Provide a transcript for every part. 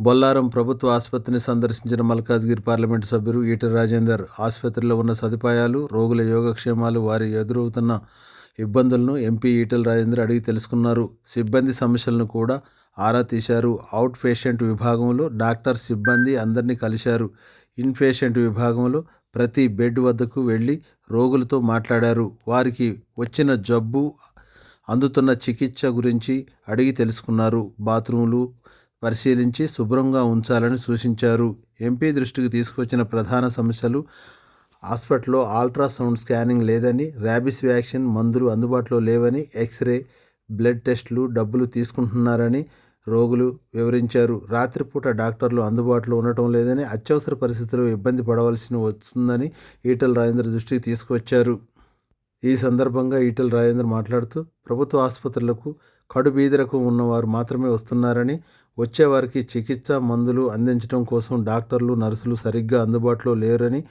బొల్లారం ప్రభుత్వ ఆసుపత్రిని సందర్శించిన మల్కాజ్గిరి పార్లమెంటు సభ్యులు ఈటెల రాజేందర్ ఆసుపత్రిలో ఉన్న సదుపాయాలు రోగుల యోగక్షేమాలు వారి ఎదురవుతున్న ఇబ్బందులను ఎంపీ ఈటెల రాజేందర్ అడిగి తెలుసుకున్నారు. సిబ్బంది సమస్యలను కూడా ఆరా తీశారు. అవుట్ పేషెంట్ విభాగంలో డాక్టర్ సిబ్బంది అందరినీ కలిశారు. ఇన్ పేషెంట్ విభాగంలో ప్రతి బెడ్ వద్దకు వెళ్ళి రోగులతో మాట్లాడారు. వారికి వచ్చిన జబ్బు అందుతున్న చికిత్స గురించి అడిగి తెలుసుకున్నారు. బాత్రూములు పరిశీలించి శుభ్రంగా ఉంచాలని సూచించారు. ఎంపీ దృష్టికి తీసుకొచ్చిన ప్రధాన సమస్యలు హాస్పిటల్లో అల్ట్రాసౌండ్ స్కానింగ్ లేదని ర్యాబిస్ వ్యాక్సిన్ మందులు అందుబాటులో లేవని ఎక్స్రే బ్లడ్ టెస్టులు డబ్బులు తీసుకుంటున్నారని రోగులు వివరించారు. రాత్రిపూట డాక్టర్లు అందుబాటులో ఉండటం లేదని అత్యవసర పరిస్థితుల్లో ఇబ్బంది పడవలసి వస్తుందని ఈటల రాజేంద్ర దృష్టికి తీసుకువచ్చారు. ఈ సందర్భంగా ఈటల రాజేందర్ మాట్లాడుతూ ప్రభుత్వ ఆసుపత్రులకు కడు బీదరకు ఉన్నవారు మాత్రమే వస్తున్నారని వచ్చేవారికి చికిత్స మందులు అందించడం కోసం డాక్టర్లు నర్సులు సరిగ్గా అందుబాటులో లేరని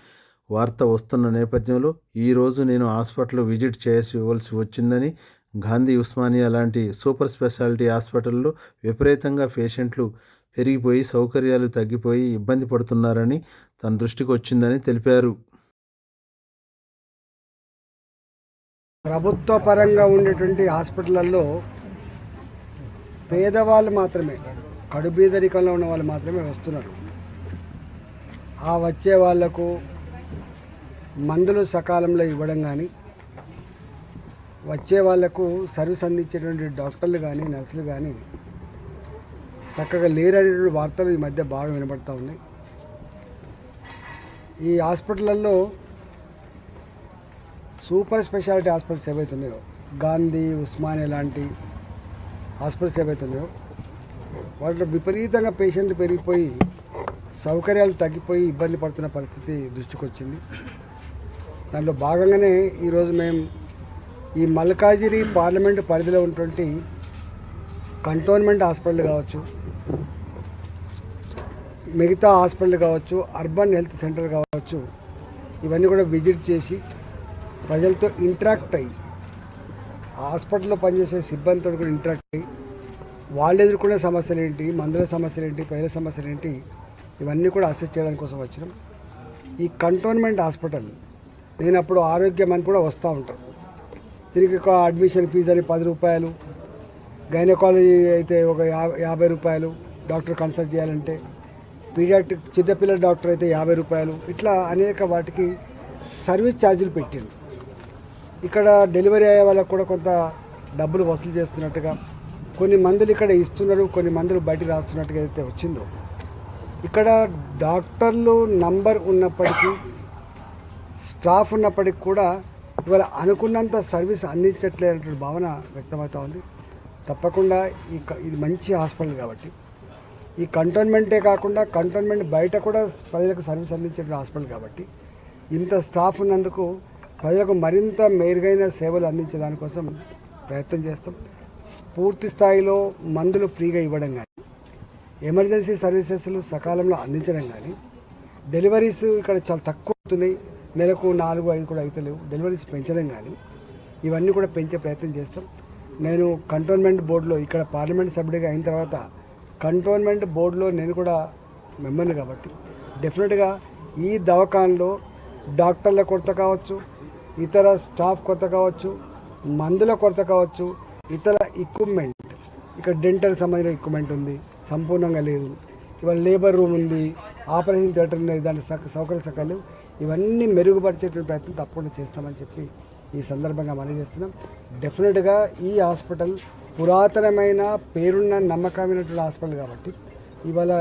వార్త వస్తున్న నేపథ్యంలో ఈరోజు నేను హాస్పిటల్ విజిట్ చేయవలసి వచ్చిందని గాంధీ ఉస్మానియా లాంటి సూపర్ స్పెషాలిటీ హాస్పిటల్లో విపరీతంగా పేషెంట్లు పెరిగిపోయి సౌకర్యాలు తగ్గిపోయి ఇబ్బంది పడుతున్నారని తన దృష్టికి వచ్చిందని తెలిపారు. ప్రభుత్వ పరంగా ఉండేటువంటి హాస్పిటళ్ళల్లో పేదవాళ్ళు మాత్రమే కడుబీదరికంలో ఉన్న వాళ్ళు మాత్రమే వస్తున్నారు. ఆ వచ్చే వాళ్ళకు మందులు సకాలంలో ఇవ్వడం కానీ వచ్చే వాళ్ళకు సర్వీస్ అందించేటువంటి డాక్టర్లు కానీ నర్సులు కానీ చక్కగా లేరనేటువంటి వార్తలు ఈ మధ్య బాగా వినబడతా ఉన్నాయి. ఈ హాస్పిటళ్ళల్లో సూపర్ స్పెషాలిటీ హాస్పిటల్స్ ఏవైతే ఉన్నాయో గాంధీ ఉస్మానియా లాంటి హాస్పిటల్స్ ఏవైతే ఉన్నాయో వాటిలో విపరీతంగా పేషెంట్లు పెరిగిపోయి సౌకర్యాలు తగ్గిపోయి ఇబ్బంది పడుతున్న పరిస్థితి దృష్టికి వచ్చింది. దాంట్లో భాగంగానే ఈరోజు మేము ఈ మల్కాజిరి పార్లమెంటు పరిధిలో ఉన్నటువంటి కంటోన్మెంట్ హాస్పిటల్ కావచ్చు మిగతా హాస్పిటల్ కావచ్చు అర్బన్ హెల్త్ సెంటర్ కావచ్చు ఇవన్నీ కూడా విజిట్ చేసి ప్రజలతో ఇంటరాక్ట్ అయ్యి హాస్పిటల్లో పనిచేసే సిబ్బందితో కూడా ఇంటరాక్ట్ అయ్యి వాళ్ళు ఎదుర్కొనే సమస్యలు ఏంటి మందుల సమస్యలు ఏంటి ప్రజల సమస్యలు ఏంటి ఇవన్నీ కూడా అసెస్ చేయడం కోసం వచ్చినాం. ఈ కంటోన్మెంట్ హాస్పిటల్ నేను అప్పుడు ఆరోగ్యం అని కూడా వస్తూ ఉంటాను దీనికి ఒక అడ్మిషన్ ఫీజు అని పది రూపాయలు గైనకాలజీ అయితే ఒక యాభై రూపాయలు డాక్టర్ కన్సల్ట్ చేయాలంటే పీడియాట్రిక్ చిన్నపిల్లల డాక్టర్ అయితే యాభై రూపాయలు ఇట్లా అనేక వాటికి సర్వీస్ ఛార్జీలు పెట్టిండు ఇక్కడ డెలివరీ అయ్యే వాళ్ళకు కూడా కొంత డబ్బులు వసూలు చేస్తున్నట్టుగా కొన్ని మందులు ఇక్కడ ఇస్తున్నారు కొన్ని మందులు బయట రాస్తున్నట్టుగా అయితే వచ్చిందో. ఇక్కడ డాక్టర్లు నంబర్ ఉన్నప్పటికీ స్టాఫ్ ఉన్నప్పటికీ కూడా ఇవాళ అనుకున్నంత సర్వీస్ అందించట్లేదనే భావన వ్యక్తమవుతా ఉంది. తప్పకుండా ఈ ఇది మంచి హాస్పిటల్ కాబట్టి. ఈ కంటోన్మెంటే కాకుండా కంటోన్మెంట్ బయట కూడా ప్రజలకు సర్వీస్ అందించే హాస్పిటల్ కాబట్టి ఇంత స్టాఫ్ ఉన్నందుకు ప్రజలకు మరింత మెరుగైన సేవలు అందించే దానికోసం ప్రయత్నం చేస్తాం. పూర్తి స్థాయిలో మందులు ఫ్రీగా ఇవ్వడం కానీ ఎమర్జెన్సీ సర్వీసెస్లు సకాలంలో అందించడం కానీ డెలివరీస్ ఇక్కడ చాలా తక్కువ అవుతున్నాయి. నెలకు నాలుగు ఐదు కూడా అవుతలేవు డెలివరీస్ పెంచడం కానీ ఇవన్నీ కూడా పెంచే ప్రయత్నం చేస్తాం. నేను కంటోన్మెంట్ బోర్డులో ఇక్కడ పార్లమెంట్ సభ్యుడిగా అయిన తర్వాత కంటోన్మెంట్ బోర్డులో నేను కూడా మెంబర్ని కాబట్టి డెఫినెట్గా ఈ దవాఖానలో డాక్టర్ల కొరత కావచ్చు ఇతర స్టాఫ్ కొరత కావచ్చు మందుల కొరత కావచ్చు ఇతర ఎక్విప్మెంట్ ఇక్కడ డెంటల్ సంబంధించిన ఎక్విప్మెంట్ ఉంది సంపూర్ణంగా లేదు. ఇవాళ లేబర్ రూమ్ ఉంది ఆపరేషన్ థియేటర్ ఉన్నాయి దాని సౌ- సౌకర్య సకాలు ఇవన్నీ మెరుగుపరిచేటువంటి ప్రయత్నం తప్పకుండా చేస్తామని చెప్పి ఈ సందర్భంగా మనం చేస్తున్నాం. డెఫినెట్గా ఈ హాస్పిటల్ పురాతనమైన పేరున్న నమ్మకమైనటువంటి హాస్పిటల్ కాబట్టి ఇవాళ